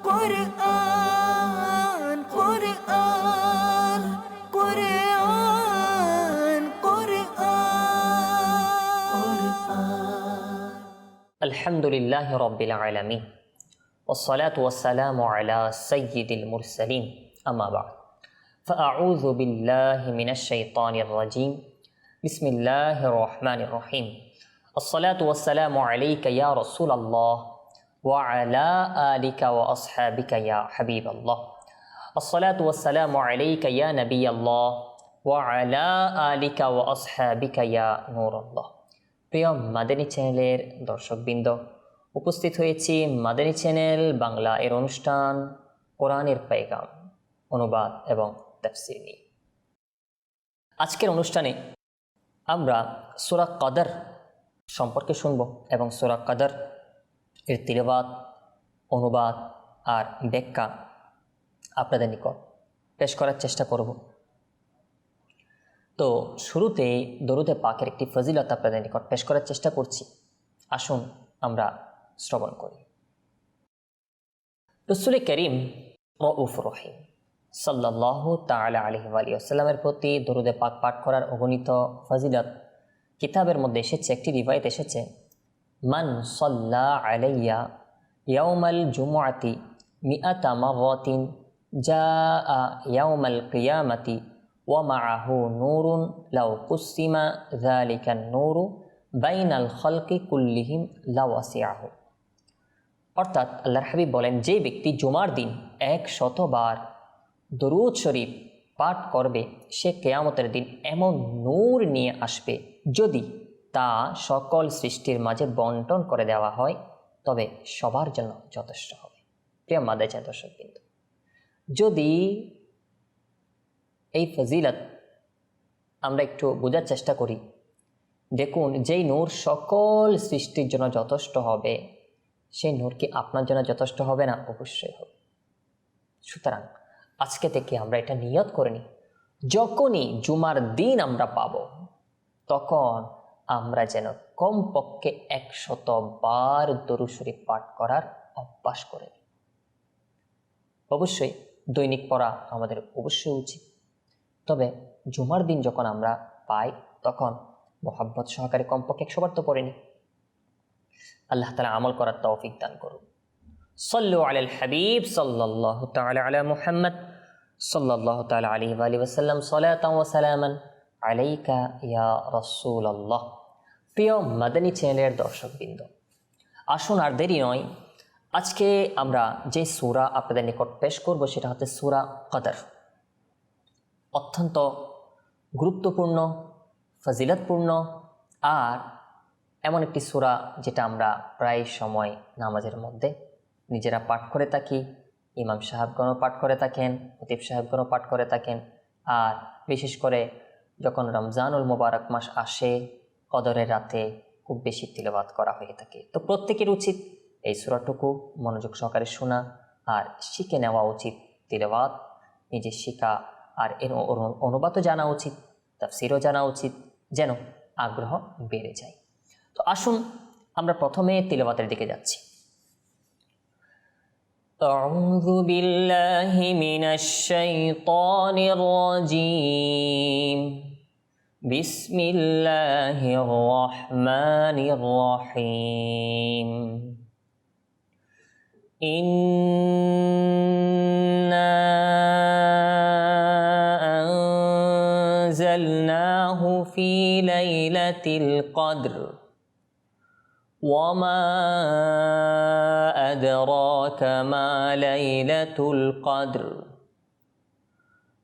Kur'an, Kur'an, Kur'an, Kur'an. الحمد لله رب العالمين والصلاة والسلام على سيد المرسلين أما بعد. فأعوذ بالله من الشيطان الرجيم. بسم الله الرحمن الرحيم. الصلاة والسلام عليك يا رسول الله. وعلى آلك وأصحابك يا حبيب الله الصلاة والسلام عليك يا نبي الله وعلى آلك وأصحابك يا نور الله প্রিয় মাদানী চ্যানেলের দর্শকবৃন্দ উপস্থিত হয়েছি মাদানী চ্যানেল বাংলা এর অনুষ্ঠান কোরআনের পেগাম অনুবাদ এবং তাফসির নিয়ে আজকের অনুষ্ঠানে আমরা সুরা কদর সম্পর্কে শুনব এবং সুরা কদর এর তিলবাদ অনুবাদ আর ব্যাখ্যা আপনাদের নিকট পেশ করার চেষ্টা করব। তো শুরুতে দরুদে পাকের একটি ফজিলত আপনাদের নিকট পেশ করার চেষ্টা করছি। আসুন আমরা শ্রবণ করি। রসুল করিম রউফ রহিম সাল্লাহ তালা আলহি আলী আসাল্লামের প্রতি দরুদে পাক পাঠ করার অগণিত ফজিলত কিতাবের মধ্যে এসেছে, একটি রিবায়ত এসেছে। মান সল্লা আলাইয়া ইয়াউমাল জুমুআতি মিআতা মাগাতিন যা আ ইয়াউমাল কিয়ামাতি ওয়া মাআহু নূরুন লাউ কুসিমা যালিকান নূরু বাইনাল খলকি কুল্লিহিম লাওয়াসিয়াহু অর্থাৎ আল্লাহ হাবিব বলেন, যে ব্যক্তি জুমার দিন এক শতবার দরুদ শরীফ পাঠ করবে, সে কেয়ামতের দিন এমন নূর নিয়ে আসবে যদি তা সকল সৃষ্টির মাঝে বন্টন করে দেওয়া হয়, তবে সবার জন্য যথেষ্ট হবে। প্রিয় মাদে চায় দর্শক কিন্তু যদি এই ফজিলত আমরা একটু বোঝার চেষ্টা করি, দেখুন যেই নূর সকল সৃষ্টির জন্য যথেষ্ট হবে, সেই নূর কি আপনার জন্য যথেষ্ট হবে না? অবশ্যই হবে। সুতরাং আজকে থেকে আমরা এটা নিয়ত করে নিই, যখনই জুমার দিন আমরা পাব, তখন আমরা যেন কমপক্ষে একশত বার দরু শরীফ পাঠ করার অভ্যাস করে অবশ্যই দৈনিক পড়া আমাদের অবশ্যই উচিত। তবে জুমার দিন যখন আমরা পাই, তখন মোহাব্বত সহকারে কমপক্ষে একশোবার তো পড়েনি আল্লাহ তালা আমল করার তৌফিক দান করুন। সল্লু আল হাবিব সাল্লাহ তালা আলা মুহাম্মদ সাল্লাহ তালা আলী আলী ওসাল্লাম সালাতাম ওসালামান আলাইকা ইয়া রসুল আল্লাহ প্রিয় মাদানী চ্যানেলের দর্শকবৃন্দ, আসুন আর দেরি নয়, আজকে আমরা যে সুরা আপনাদের নিকট পেশ করব সেটা হচ্ছে সুরা কদর। অত্যন্ত গুরুত্বপূর্ণ, ফজিলতপূর্ণ আর এমন একটি সুরা যেটা আমরা প্রায় সময় নামাজের মধ্যে নিজেরা পাঠ করে থাকি, ইমাম সাহেবগণও পাঠ করে থাকেন হতিব সাহেবগণও পাঠ করে থাকেন আর বিশেষ করে যখন রমজানুল মোবারক মাস আসে কদরের রাতে খুব বেশি তিলবাত করা হয়ে থাকে তো প্রত্যেকের উচিত এই সুরাটুকু মনোযোগ সহকারে শোনা আর শিখে নেওয়া উচিত তিলবাত নিজে শিখা আর এর অনু- অনুবাদও জানা উচিত তাফসিরও জানা উচিত যেন আগ্রহ বেড়ে যায় তো আসুন আমরা প্রথমে তিলবাতের দিকে যাচ্ছি أعوذ بالله من الشيطان الرجيم بسم الله الرحمن الرحيم. إنا أنزلناه في ليلة القدر. وما أدراك ما ليلة القدر.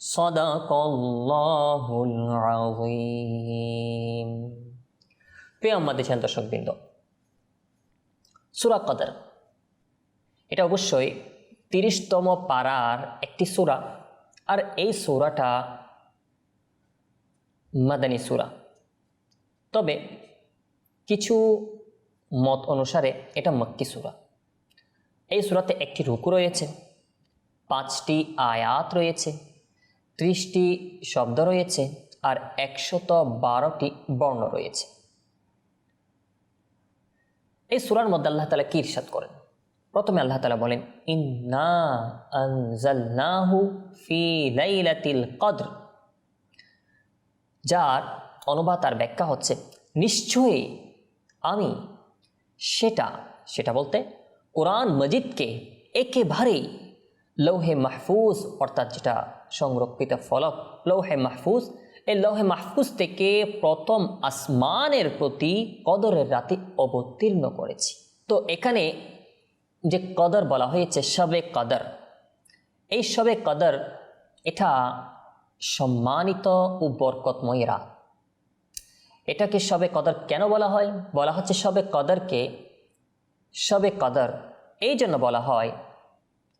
সদাকল্লাহুল আযীম দর্শকবৃন্দ, সুরা কদর। এটা অবশ্যই তিরিশতম পাড়ার একটি সুরা, আর এই সুরাটা মাদানী সুরা। তবে কিছু মত অনুসারে এটা মক্কি সুরা। এই সুরাতে একটি রুকু রয়েছে, পাঁচটি আয়াত রয়েছে ত্রিশটি শব্দ রয়েছে আর একশত বারোটি বর্ণ রয়েছে। এই সূরার মধ্যে আল্লাহ তালা কি করেন? প্রথমে আল্লাহ তালা বলেন, ইন্না আনজালনাহু ফি লাইলাতিল কদর। যার অনুবাদ আর ব্যাখ্যা হচ্ছে, নিশ্চয়ই আমি সেটা সেটা বলতে কোরআন মজিদকে একেবারেই লৌহে মাহফুজ, অর্থাৎ যেটা সংরক্ষিত ফলক, লৌহে মাহফুজ। এই লৌহে মাহফুজ থেকে প্রথম আসমানের প্রতি কদরের রাতে অবতীর্ণ করেছি। তো এখানে যে কদর বলা হয়েছে সবে কদর। এই সবে কদর, এটা সম্মানিত ও বরকতময় রাত। এটাকে সবে কদর কেন বলা হয়? বলা হচ্ছে সবে কদরকে সবে কদর, এই জন্য বলা হয়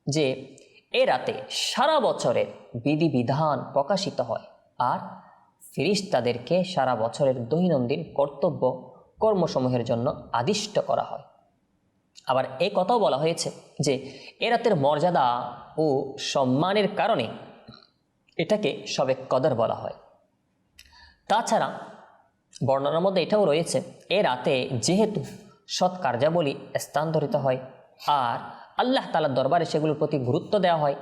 যে এ রাতে সারা বছরের বিধিবিধান প্রকাশিত হয়। আর ফিরিস্তাদেরকে সারা বছরের দৈনন্দিন কর্তব্য কর্মসমূহের জন্য আদিষ্ট করা হয়। আবার এই কথাও বলা হয়েছে যে, এ রাতের মর্যাদা ও সম্মানের কারণে এটাকে সবে কদর বলা হয়। তাছাড়া বর্ণনার মধ্যে এটাও রয়েছে, এ রাতে যেহেতু সৎ কার্যাবলী স্থানান্তরিত হয়, আর আল্লাহ তালার দরবারে সেগুলোর প্রতি গুরুত্ব দেওয়া হয়।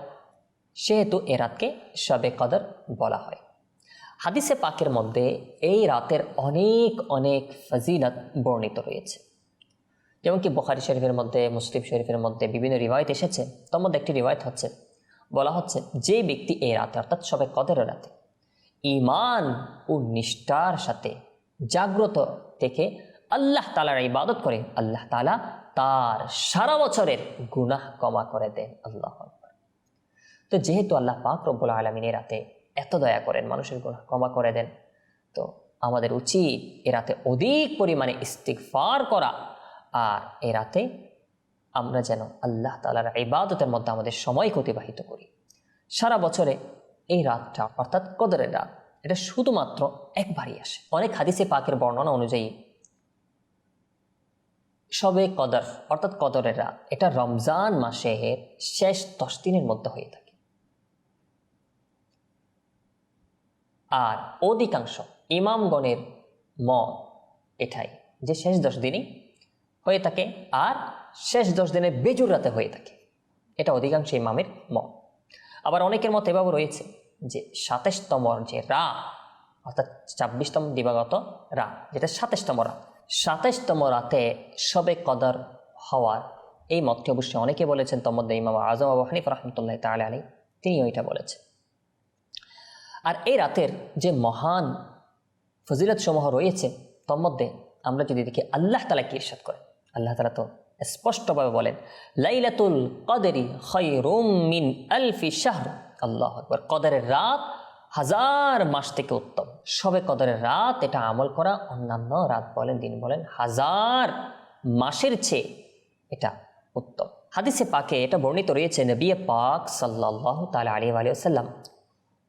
সেহেতু এ রাতকে সবে কদর বলা হয়। হাদিসে পাকের মধ্যে এই রাতের অনেক অনেক ফজিলত বর্ণিত রয়েছে। যেমন কি বখারি শরীফের মধ্যে, মুসলিম শরীফের মধ্যে বিভিন্ন রিবায়ত এসেছে। তার মধ্যে একটি রিবায়ত হচ্ছে, বলা হচ্ছে, যে ব্যক্তি এই রাতে, অর্থাৎ সবে কদরের রাতে ইমান ও নিষ্ঠার সাথে জাগ্রত থেকে আল্লাহ তালার ইবাদত করে, আল্লাহ তালা তার সারা বছরের গুনাহ কমা করে দেন আল্লাহ তো যেহেতু আল্লাহ পাক রব্বুল আলমিনের রাতে এত দয়া করেন মানুষের গুনাহ কমা করে দেন, তো আমাদের উচিত এ রাতে অধিক পরিমাণে ইস্তিগফার করা আর এ রাতে আমরা যেন আল্লাহ তালার ইবাদতের মধ্যে আমাদের সময় অতিবাহিত করি। সারা বছরে এই রাতটা অর্থাৎ কদরের রাত, এটা শুধুমাত্র একবারই আসে। অনেক হাদিসে পাকের বর্ণনা অনুযায়ী সবে কদর, অর্থাৎ কদরের রাত। এটা রমজান মাসের শেষ দশ দিনের মধ্যে হয়ে থাকে। আর অধিকাংশ ইমামগণের মত এটাই যে শেষ দশ দিনই হয়ে থাকে আর শেষ দশ দিনের বেজুর রাতে হয়ে থাকে। এটা অধিকাংশ ইমামের মত। আবার অনেকের মত এভাবে রয়েছে যে সাতাশতম যে রা অর্থাৎ ছাব্বিশতম দিবাগত রা যেটা সাতাশতম রাত। সাতাশতম রাতে সবে কদর হওয়ার এই মতটি অবশ্যই অনেকে বলেছেন মধ্যে ইমাম আজম আবু হানিফ রহমতুল্লাহ তাল আলী তিনিও এটা বলেছেন। আর এই রাতের যে মহান ফজিলত সমূহ রয়েছে তোর মধ্যে আমরা যদি দেখি, আল্লাহ তালা কি ইরশাদ করেন? আল্লাহ তালা তো স্পষ্টভাবে বলেন, লাইলাতুল কদেরি খৈরুম মিন আলফি শাহর। আল্লাহ আকবর। কদরের রাত হাজার মাস থেকে উত্তম। সবে কদরের রাত, এটা আমল করা অন্যান্য রাত বলেন, দিন বলেন, হাজার মাসের চেয়ে এটা উত্তম। হাদিসে পাকে এটা বর্ণিত রয়েছে, নবী পাক সাল্লাহ তালা আলী আলিয়াল্লাম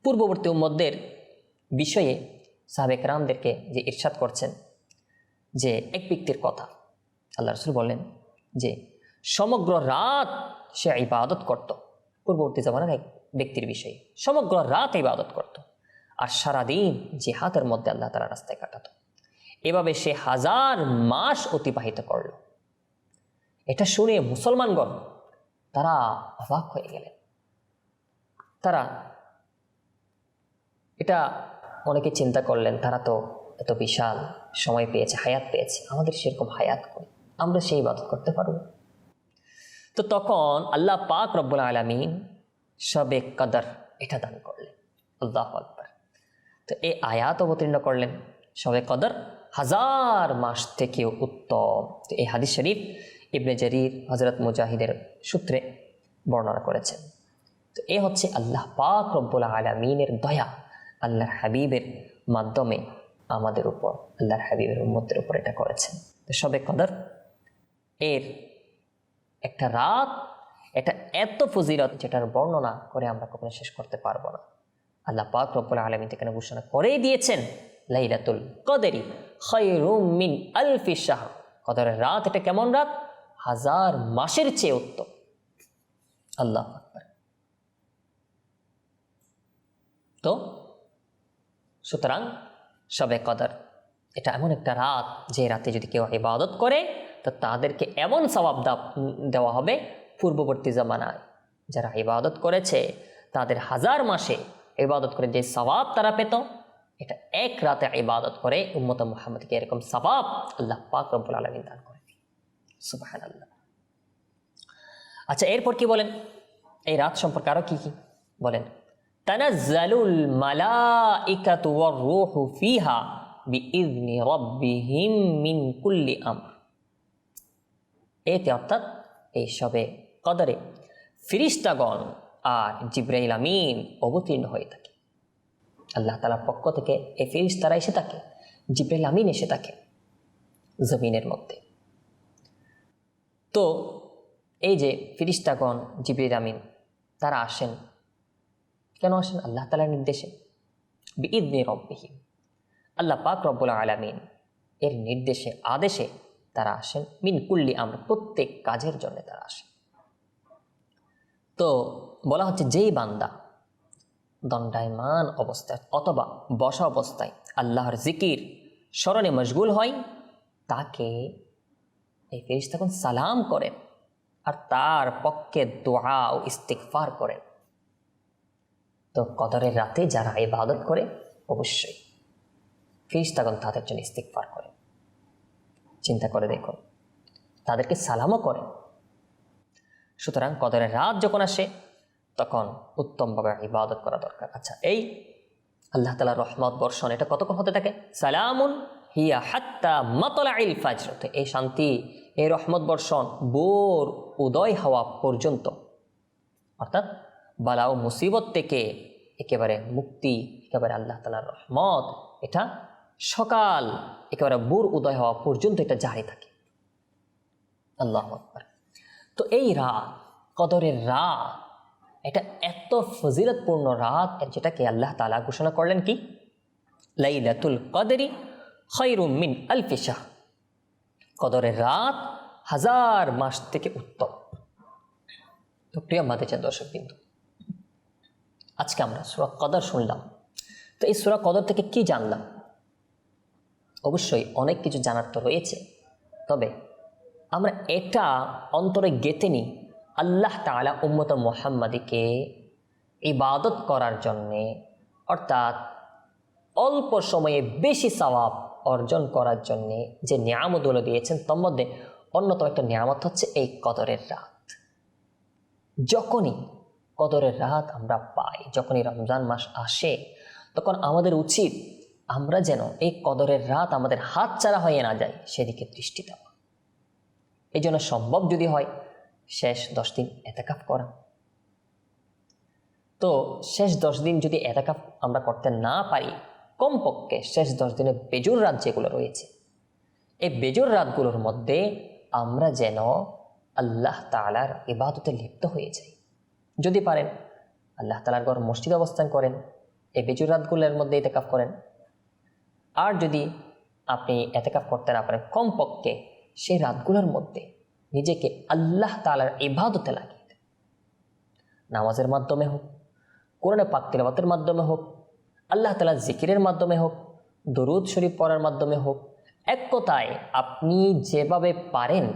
পূর্ববর্তী উম্মদের বিষয়ে সাবেক রামদেরকে যে ইরশাদ করছেন, যে এক ব্যক্তির কথা আল্লাহ রসুল বললেন যে, সমগ্র রাত সে ইবাদত করত। পূর্ববর্তী জমানার এক ব্যক্তির বিষয়ে। সমগ্র রাত ইবাদত করত। আর সারাদিন জেহাদের মধ্যে আল্লাহ তালা রাস্তায় কাটাত। এভাবে সে হাজার মাস অতিবাহিত করল। এটা শুনে মুসলমানগণ তারা অবাক হয়ে গেলেন। তারা এটা অনেকে চিন্তা করলেন, তারা তো এত বিশাল সময় পেয়েছে, হায়াত পেয়েছে। আমাদের সেরকম হায়াত করি আমরা সেই ইবাদত করতে পারব? তো তখন আল্লাহ পাক রব্বুল আলমিন সবে কদর এটা দান করলেন। আল্লাহ আকবর। তো এই আয়াত অবতীর্ণ করলেন সবে কদর হাজার মাস থেকেও উত্তম। তো এই হাদিস শরীফ ইবনে জারির হজরত মুজাহিদের সূত্রে বর্ণনা করেছেন তো এ হচ্ছে আল্লাহ পাক রব্বুল আলমিনের দয়া, আল্লাহর হাবিবের মাধ্যমে আমাদের উপর, আল্লাহর হাবিবের উম্মতের উপর এটা করেছেন তো সবে কদর এর একটা রাত এটা এত ফজিলত যেটার বর্ণনা করে আমরা কখনো শেষ করতে পারব না। আল্লাহ পাক রব্বুল আলমিন এখানে ঘোষণা করেই দিয়েছেন, লাইলাতুল কদেরি মিন আলফি শাহ কদরের রাত এটা কেমন রাত? হাজার মাসের চেয়ে উত্তম। আল্লাহ তো, সুতরাং সবে কদর, এটা এমন একটা রাত যে রাতে যদি কেউ ইবাদত করে, তো তাদেরকে এমন সবাব দেওয়া হবে পূর্ববর্তী জামানায়। যারা ইবাদত করেছে, তাদের হাজার মাসে ইবাদত করে যে সবাব তারা পেত, এটা এক রাতে ইবাদত করে উম্মত মোহাম্মদকে এরকম সবাব আল্লাহ পাক রব্বুল আলমিন দান করে সুবাহ আল্লাহ আচ্ছা এরপর কি বলেন? এই রাত সম্পর্কে আরও কি কি বলেন? তানাজ্জালুল মালাইকাতু ওয়ার রূহু ফিহা বিইذনি রাব্বিহিম মিন কুল্লি আমর। এতে অর্থাৎ এই সবে কদরে ফিরিস্তাগণ আর জিব্রাইল আমিন অবতীর্ণ হয়ে থাকে। আল্লাহ তালার পক্ষ থেকে এই ফিরিস্তারা এসে থাকে, জিব্রাইল আমিন এসে থাকে জমিনের মধ্যে। তো এই যে ফিরিস্তাগণ জিবরিল আমিন, তারা আসেন। কেন আসেন? আল্লাহ তালার নির্দেশে। বিইদনি রব্বিহিম। আল্লাহ পাক রব্বুল আলামিন এর নির্দেশে, আদেশে তারা আসেন। মিন কুল্লি আমরা, প্রত্যেক কাজের জন্য তারা আসেন। তো বলা হচ্ছে যেই বান্দা দণ্ডায়মান অবস্থায় অথবা বসা অবস্থায় আল্লাহর জিকির স্মরণে মশগুল হয়, তাকে এই ফেরিস তখন সালাম করেন আর তার পক্ষে দোয়া ও ইস্তিকফার করেন। তো কদরের রাতে যারা ইবাদত করে, অবশ্যই ফিরিস তখন তাদের জন্য ইস্তিকফার করেন। চিন্তা করে দেখুন, তাদেরকে সালামও করেন। সুতরাং কদরের রাত যখন আসে, তখন উত্তমভাবে ইবাদত করা দরকার। আচ্ছা এই আল্লাহ তালা রহমত, বর্ষণ, এটা কতক্ষণ হতে থাকে? সালামুন হিয়া হাত্তা মাতলা ইল ফাজর এই শান্তি, এই রহমত, বর্ষণ বোর উদয় হওয়া পর্যন্ত। অর্থাৎ বালা ও মুসিবত থেকে একেবারে মুক্তি, একেবারে আল্লাহ তালার রহমত, এটা সকাল, একেবারে বোর উদয় হওয়া পর্যন্ত এটা জারি থাকে। আল্লাহ আকবার। তো এই রাত কদরের রাত এটা এত ফজিলতপূর্ণ রাত যেটাকে আল্লাহ তালা ঘোষণা করলেন কি? লাইলাতুল কদরি খৈরুম মিন আলফি শাহ কদরের রাত হাজার মাস থেকে উত্তম। তো প্রিয় মাতেছেন দর্শক বিন্দু আজকে আমরা সুরা কদর শুনলাম। তো এই সুরা কদর থেকে কি জানলাম? অবশ্যই অনেক কিছু জানার তো রয়েছে। তবে আমরা এটা অন্তরে গেতে নিই। আল্লাহ তালা উম্মত মোহাম্মদীকে ইবাদত করার জন্যে, অর্থাৎ অল্প সময়ে বেশি সওয়াব অর্জন করার জন্যে যে নিয়ামতগুলো দিয়েছেন, তার মধ্যে অন্যতম একটা নিয়ামত হচ্ছে এই কদরের রাত। যখনই কদরের রাত আমরা পাই, যখনই রমজান মাস আসে, তখন আমাদের উচিত আমরা যেন এই কদরের রাত আমাদের হাত ছাড়া হয়ে না যায়, সেদিকে দৃষ্টি দেওয়া। এই জন্য সম্ভব যদি হয়, শেষ দশ দিন এতেকাফ করা। তো শেষ দশ দিন যদি এতেকাফ আমরা করতে না পারি, কমপক্ষে শেষ দশ দিনের বেজুর রাত যেগুলো রয়েছে, এই বেজুর রাতগুলোর মধ্যে আমরা যেন আল্লাহ তালার ইবাদতে লিপ্ত হয়ে যাই। যদি পারেন, আল্লাহ তালার ঘর মসজিদ অবস্থান করেন, এই বেজুর রাতগুলোর মধ্যে এতেকাফ করেন। আর যদি আপনি এতেকাফ করতে না পারেন, কমপক্ষে সেই রাতগুলোর মধ্যে নিজেকে আল্লাহ তালার ইবাদতে লাগিয়ে দেন নামাজের মাধ্যমে হোক, কোরআনে পাক তেলাবাতের মাধ্যমে হোক, আল্লাহ তালা জিকিরের মাধ্যমে হোক, দরুদ শরীফ পড়ার মাধ্যমে হোক, এক কথায় আপনি যেভাবে পারেন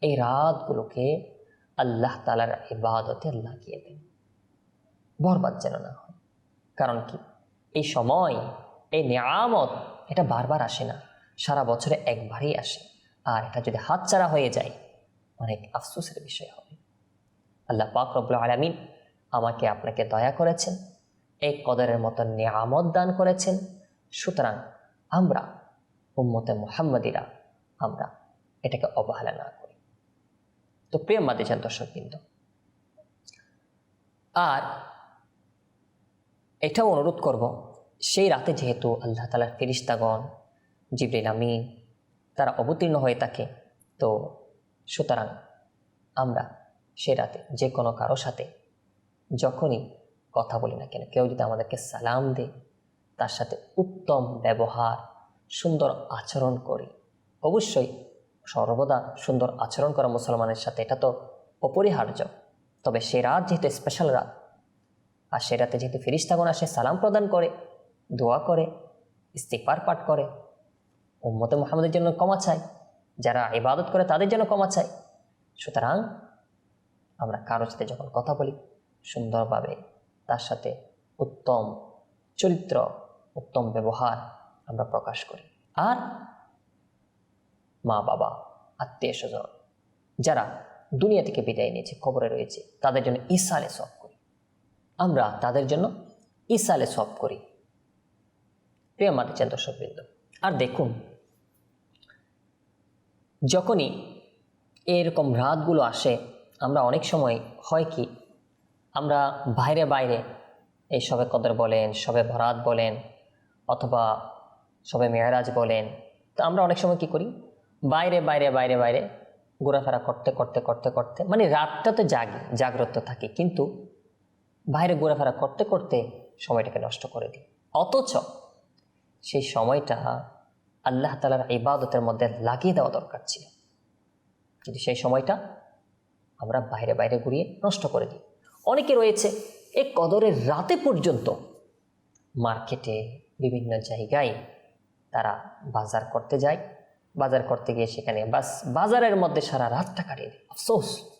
এই রাতগুলোকে আল্লাহ তালার ইবাদতে লাগিয়ে দেন। বরবাদ যেন না হয়। কারণ কি? এই সময়, এই নিয়ামত এটা বারবার আসে না, সারা বছরে একবারই আসে। আর এটা যদি হাতছাড়া হয়ে যায়, অনেক আফসোসের বিষয় হবে। আল্লাহ পাক রব্লা আলমিন আমাকে আপনাকে দয়া করেছেন এই কদরের মতো নিয়ামত দান করেছেন। সুতরাং আমরা, উম্মতে মোহাম্মদিরা, আমরা এটাকে অবহেলা না করি। তো প্রেম মাদিছেন দর্শক কিন্তু আর এটাও অনুরোধ করব, সেই রাতে যেহেতু আল্লাহ তালার ফিরিস্তাগণ, জিবরিল আমিন তারা অবতীর্ণ হয়ে থাকে। তো সুতরাং আমরা সে রাতে যে কোনো কারও সাথে যখনই কথা বলি না কেন, কেউ যদি আমাদেরকে সালাম দেয়, তার সাথে উত্তম ব্যবহার, সুন্দর আচরণ করি, অবশ্যই সর্বদা সুন্দর আচরণ করা মুসলমানের সাথে এটা তো অপরিহার্য। তবে সে রাত যেহেতু স্পেশাল রাত, আর সে রাতে যেহেতু ফিরিস্তাগণ আসে, সালাম প্রদান করে, দোয়া করে ইস্তিকবার পাঠ করে উম্মতে মোহাম্মদের জন্য ক্ষমা চাই, যারা ইবাদত করে তাদের জন্য ক্ষমা চাই। সুতরাং আমরা কারোর সাথে যখন কথা বলি, সুন্দরভাবে তার সাথে উত্তম চরিত্র, উত্তম ব্যবহার আমরা প্রকাশ করি। আর মা বাবা আত্মীয় স্বজন যারা দুনিয়া থেকে বিদায় নিয়েছে খবরে রয়েছে, তাদের জন্য ইসালে সব করি। আমরা তাদের জন্য ইসালে সব করি। প্রিয় মাতিচান দর্শকবৃন্দ আর দেখুন, যখনই এরকম রাতগুলো আসে, আমরা অনেক সময় হয় কি, আমরা বাইরে বাইরে এই সবে কদর বলেন, সবে ভরাত বলেন, অথবা সবে মেয়ারাজ বলেন, তো আমরা অনেক সময় কি করি? বাইরে বাইরে বাইরে বাইরে ঘোরাফেরা করতে করতে করতে করতে মানে রাতটা তো জাগি, জাগ্রত থাকি, কিন্তু বাইরে ঘোরাফেরা করতে করতে সময়টাকে নষ্ট করে দিই। অথচ সেই সময়টা আল্লাহ তালার ইবাদতের মধ্যে লাগিয়ে দেওয়া দরকার ছিল। কিন্তু সেই সময়টা আমরা বাইরে বাইরে ঘুরিয়ে নষ্ট করে দিই। অনেকে রয়েছে এই কদরের রাতে পর্যন্ত মার্কেটে বিভিন্ন জায়গায় তারা বাজার করতে যায়। বাজার করতে গিয়ে সেখানে বাস, বাজারের মধ্যে সারা রাতটা কাটিয়ে দেয়। আফসোস।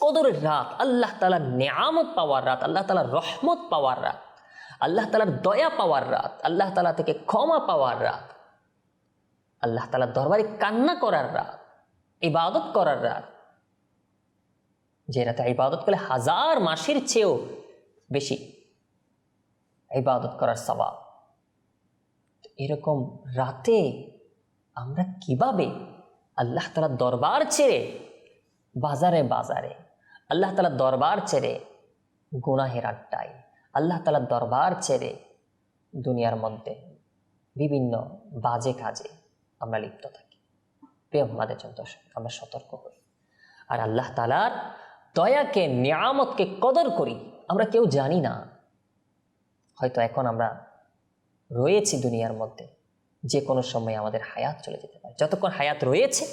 কদরের রাত, আল্লাহ তালার নেয়ামত পাওয়ার রাত, আল্লাহ তালার রহমত পাওয়ার রাত। আল্লাহ তালার দয়া পাওয়ার রাত, আল্লাহ তালা থেকে ক্ষমা পাওয়ার রাত, আল্লাহ তালার দরবারে কান্না করার রাত, ইবাদত করার রাত। যে রাতে ইবাদত করলে হাজার মাসের চেয়েও বেশি ইবাদত করার স্বভাব এরকম রাতে আমরা কীভাবে আল্লাহ তালার দরবার ছেড়ে বাজারে বাজারে, আল্লাহ তালার দরবার ছেড়ে গুনাহের আড্ডায় আল্লাহ তালার দরবার ছেড়ে দুনিয়ার মধ্যে বিভিন্ন বাজে কাজে আমরা লিপ্ত থাকি। প্রিয় আমাদের জন্য আমরা সতর্ক হই। আর আল্লাহ তালার দয়াকে, নিয়ামতকে কদর করি, আমরা কেউ জানি না। হয়তো এখন আমরা রয়েছি দুনিয়ার মধ্যে যে কোনো সময় আমাদের হায়াত চলে যেতে পারে। যতক্ষণ হায়াত রয়েছে,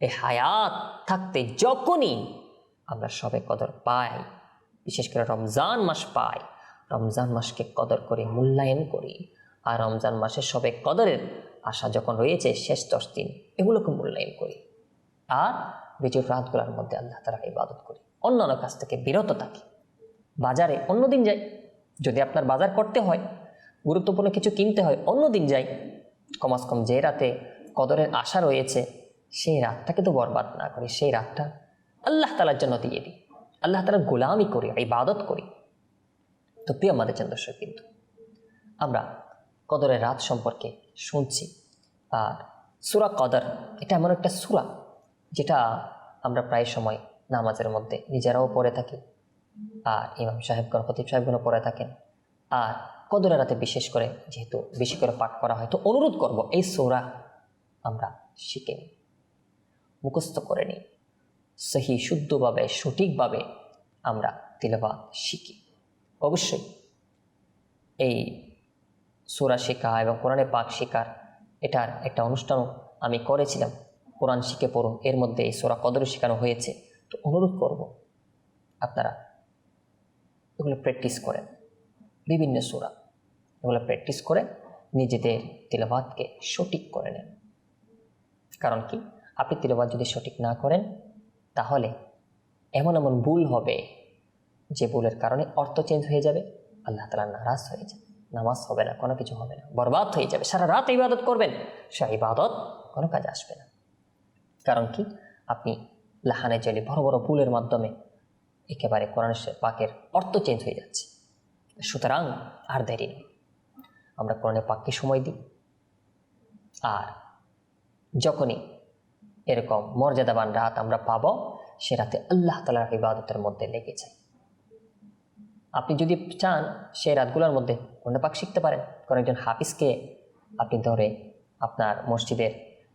এই হায়াত থাকতে যখনই আমরা সবে কদর পাই বিশেষ করে রমজান মাস পাই রমজান মাসকে কদর করে মূল্যায়ন করি। আর রমজান মাসের সবে কদরের আশা যখন রয়েছে, শেষ দশ দিন এগুলোকে মূল্যায়ন করি। আর বিজুর রাতগুলোর মধ্যে আল্লাহ তারা ইবাদত করি। অন্যান্য কাছ থেকে বিরত থাকি। বাজারে অন্যদিন যাই। যদি আপনার বাজার করতে হয়, গুরুত্বপূর্ণ কিছু কিনতে হয়, অন্য দিন যাই। কমাস কম যে রাতে কদরের আশা রয়েছে, সেই রাতটাকে তো বরবাদ না করি, সেই রাতটা আল্লাহ তালার জন্য দিয়ে দিই। আল্লাহ তালার গোলামি করি, ইবাদত করি। তো প্রিয় আমাদের চন্দ্রশ্বর কিন্তু আমরা কদরের রাত সম্পর্কে শুনছি। আর সুরা কদর এটা এমন একটা সুরা যেটা আমরা প্রায় সময় নামাজের মধ্যে নিজেরাও পড়ে থাকি, আর ইমাম সাহেবগণ খতিব সাহেবগণও পড়ে থাকেন। আর কদরের রাতে বিশেষ করে যেহেতু বেশি করে পাঠ করা হয়, তো অনুরোধ করব এই সৌরা আমরা শিখে নিই, মুখস্থ করে নিই। সহি শুদ্ধভাবে, সঠিকভাবে আমরা তিলবাদ শিখি। অবশ্যই এই সুরা শেখা এবং কোরআনে পাক শেখার এটার একটা অনুষ্ঠানও আমি করেছিলাম। কোরআন শিখে পড়ুন, এর মধ্যে এই সোরা কদর শেখানো হয়েছে। তো অনুরোধ করব আপনারা এগুলো প্র্যাকটিস করেন। বিভিন্ন সোরা এগুলো প্র্যাকটিস করে নিজেদের তিলবাদকে সঠিক করে নেন। কারণ কি? আপনি তিলবাদ যদি সঠিক না করেন তাহলে এমন এমন ভুল হবে যে ভুলের কারণে অর্থ চেঞ্জ হয়ে যাবে, আল্লাহ তালা নারাজ হয়ে যাবে, নামাজ হবে না, কোনো কিছু হবে না, বরবাদ হয়ে যাবে, সারা রাত ইবাদত করবেন, সে ইবাদত কোনো কাজে আসবে না। কারণ কি? আপনি লাহানে জলে বড় বড় ভুলের মাধ্যমে একেবারে কোরআন পাকের অর্থ চেঞ্জ হয়ে যাচ্ছে। সুতরাং আর দেরি নেই। আমরা কোরআনে পাককে সময় দিই। আর যখনই এরকম মর্যাদাবান রাত আমরা পাব, সে রাতে আল্লাহ তালার ইবাদতের মধ্যে লেগে যায় আপনি যদি চান সেই রাতগুলোর মধ্যে পাক শিখতে পারেন। কোনো একজন হাফিজকে আপনি ধরে আপনার মসজিদের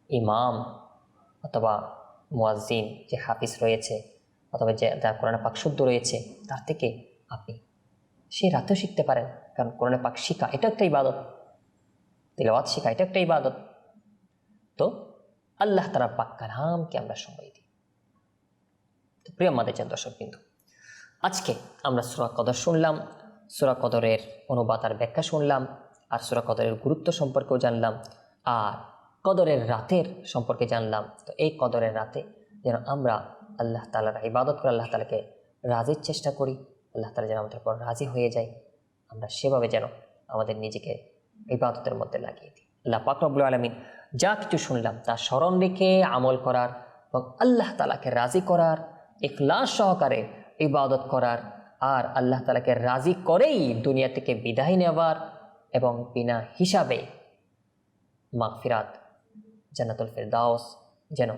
ইমাম অথবা মুয়াজ্জিন যে হাফিজ রয়েছে অথবা যে যার কোরআন পাক শুদ্ধ রয়েছে, তার থেকে আপনি সেই রাতেও শিখতে পারেন। কারণ কোরআন পাক শিখা, এটা একটা ইবাদত। তিলাওয়াত শিখা, এটা একটা ইবাদত। তো আল্লাহ তারা পাক কালামকে আমরা সময় দিই। প্রিয় আমাদের চান দর্শক বিন্দু, আজকে আমরা সুরা কদর শুনলাম, সুরা কদরের অনুবাদ আর ব্যাখ্যা শুনলাম, আর সুরা কদরের গুরুত্ব সম্পর্কেও জানলাম, আর কদরের রাতের সম্পর্কে জানলাম। তো এই কদরের রাতে যেন আমরা আল্লাহ তালার ইবাদত করে আল্লাহ তালাকে রাজির চেষ্টা করি, আল্লাহ তালা যেন আমাদের পর রাজি হয়ে যায়, আমরা সেভাবে যেন আমাদের নিজেকে ইবাদতের মধ্যে লাগিয়ে দিই। আল্লাহ পাক রব্বুল আলমিন যা কিছু শুনলাম তা স্মরণ রেখে আমল করার এবং আল্লাহ তালাকে রাজি করার, ইখলাস সহকারে ইবাদত করার আর আল্লাহ তালাকে রাজি করেই দুনিয়া থেকে বিদায় নেওয়ার এবং বিনা হিসাবে মাগফিরাত, জান্নাতুল ফেরদাউস যেন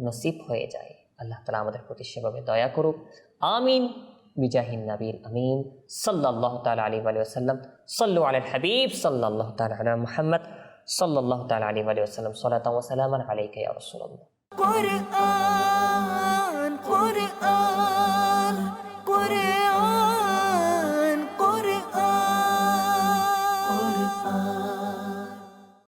নসিব হয়ে যায়। আল্লাহ তালা আমাদের প্রতি সেভাবে দয়া করুক। আমিন। বিজাহিন নবীর আমিন। সাল্লাহ তালা আলী আলী আসাল্লাম সাল্লু আল হাবিব। সাল্লাহ তালা মুহাম্মদ। সাল্লাহ তালা আলী আলী আসাল্লাম সাল্লাহ সালামান আলাইকা ইয়া রাসূলুল্লাহ Quran, Quran, Quran.